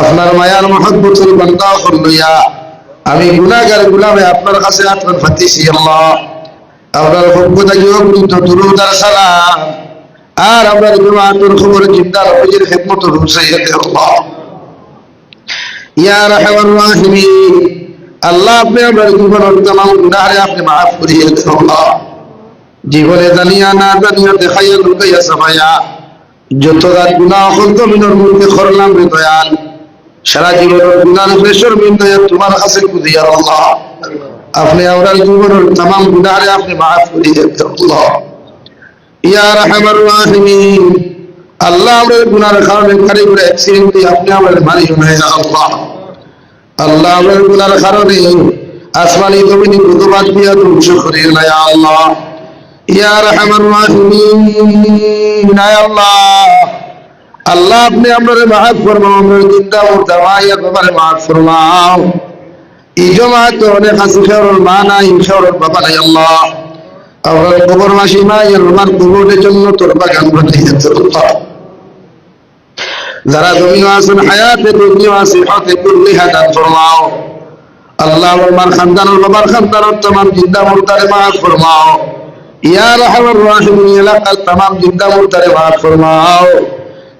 আপনার মায়ার মহাব্বতুল বান্দা হল্লইয়া আমি গুনাগার গুলামে আপনার কাছে আপনার ফাতিছি আল্লাহ। আপনার ভব্যতা গৃহ গুরুত্ব দুরুদার সালাম আর আপনার জমাতুর খবর জিন্দার হজির খেদমত আল্লাহ। ইয়া রাহমান রাহিমিন, আল্লাহ, আপনি আমার জীবনের তামাম গুনাহরে আপনি মাফ করিয়ে আল্লাহ। জীবনে জানিয়া না জানিয়া দেখাইয়া লুকাইয়া সাফাইয়া যত রাত গুনাহ হল মিনর মধ্যে করলাম সারা জীবনের গুণার বেশর তোমার কাছে খুঁজিয়া আল্লাহ। আপনি আমার জীবনের তাম আপনি মাফ আল্লাহ। ইয়া রাহিমিন। আল্লাহ আমাদের গুণার কারণে খালি করে অ্যাক্সিডেন্ট আপনি আমাদের মানি হয়ে আল্লাহ। আল্লাহ আমাদের গুণার কারণে আসমানি জমিনি ধ্বংস করে না আল্লাহ। ইয়া রাহিমিন আল্লাহ। আল্লাহ, আপনি আমরা মাফ ফরমাও, আমরা দিনটা ওর দাওয়াই ব্যাপারে মাফ ফরমাও। এই জমাত অনেক আছে শেওরের মা নাই শেওরের বাবা নাই, আল্লাহ। আমার কবর মাসি নাই আমার কবরের জন্য তোর বাগান বানিয়ে যারা জমিও আছেন, হায়াতে দুনিয়া আছে, হাতে কুল্লি হাদান ফরমাও। আল্লাহ, আমার খানদানের বাবার খানদানের তোমার জিন্দা মুর্দারে মাফ ফরমাও। ইয়া রাহমান রাহিম জিন্দা মুর্দারে ফরমাও।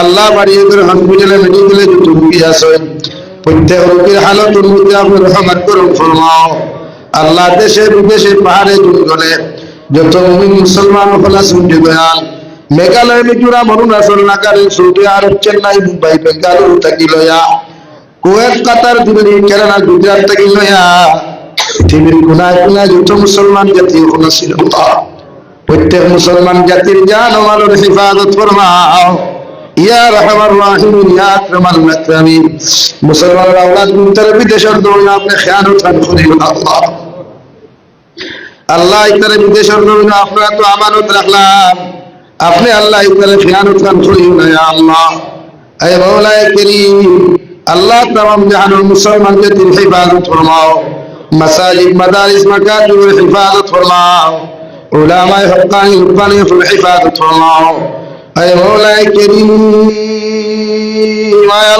আল্লাহ বাড়িয়ে হসপিটালে মেডিকেলে যত রুগী আসেন প্রত্যেক রোগীর হালতের মধ্যে আপনি রহমত করুন, ফরমাও। আল্লাহ দেশে বিদেশে পাহাড়ে জঙ্গলে যত মুমিন মুসলমান হল শুনতে গয়াল মেঘালয় মিজোরাম, অরুণাচল নাগারে সৌদি আরব, চেন্নাই, মুম্বাই, বেঙ্গালুরু থাকি লয়া। কুয়েত, কাতার, দিল্লি, কেরালা, গুজরাট থাকি লয়া। পৃথিবীর কোনায় কোনায় যত মুসলমান জাতি ওখানে ছিল প্রত্যেক মুসলমান জাতির জান ও মালের হিফাজত ফরমাও। মুসলমানের আপনি আল্লাহ আল্লাহ। ইতারে এই মৌলায় করিম। আয়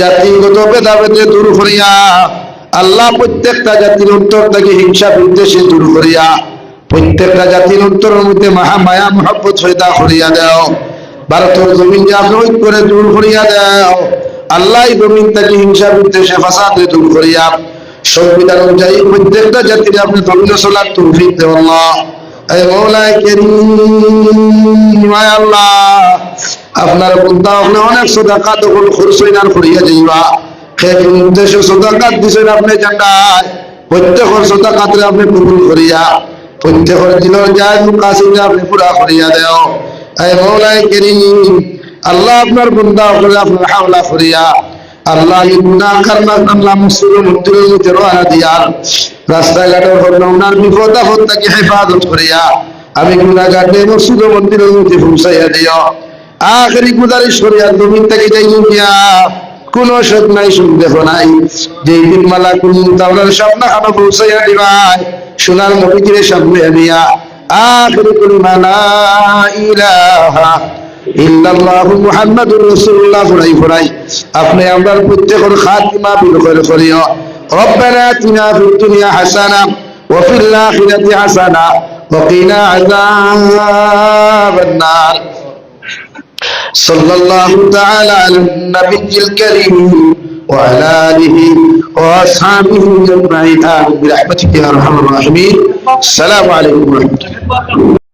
জাতিগত ভেদাভেদে দূর করিয়া, আল্লাহ প্রত্যেকটা জাতির অন্তর থেকে হিংসা বিদ্বেষে দূর করিয়া প্রত্যেকটা জাতির অন্তরের মধ্যে মহা মায়া, মহব্বত সৈদা করিয়া দাও। ভারতের জমিন আপনি করে দূর করিয়া দাও। আল্লাহ জমিন থেকে হিংসা, বিদ্বেষে, ফাসাদে দূর করিয়া, সংবিধান অনুযায়ী প্রত্যেকটা জাতির আপনি ধর্মীয় চলার তৌফিক কেরিম আপনার অনেক আপনি আপনি কবুল করিয়া। প্রত্যেকের দিনের যায় মুকাসিদে আপনি পুরা করিয়া দেও। এই মৌলায় কেরিম, আল্লাহ আপনার বন্ধা করে আপনার হাওলা করিয়া, আল্লাহ এই গুনাহ কারণে আল্লাহ মুসলিম মন্দিরের মধ্যে রওনা দিয়ার রাস্তাঘাটে হল ওনার বিপদ, আপদ তাকে হেফাজত করিয়া, আমি গুনাহগারে মসজিদ মন্দিরের মধ্যে পৌঁছাইয়া দিও। আখরি গুদারিশ করিয়া জমিন থেকে যাই কোন শোক নাই সন্দেহ নাই। যে দিন মালা কোন তাওলার স্বপ্ন খানো পৌঁছাইয়া দিবাই। সোনার নবীজির সামনে আনিয়া আখরি কলিমা লা ইলাহা ইল্লাল্লাহু মুহাম্মাদুর রাসূলুল্লাহ ফুরাই ফুরাই আপনি আমরার প্রত্যেকের খাতিমা বিল করে করিও ربنا آتنا في الدنيا حسنة وفي الآخرة حسنة وقنا عذاب النار صلى الله تعالى على النبي الكريم وعلى آله وأصحابه أجمعين. آمين. برحمتك يا أرحم الراحمين. السلام عليكم ورحمة الله.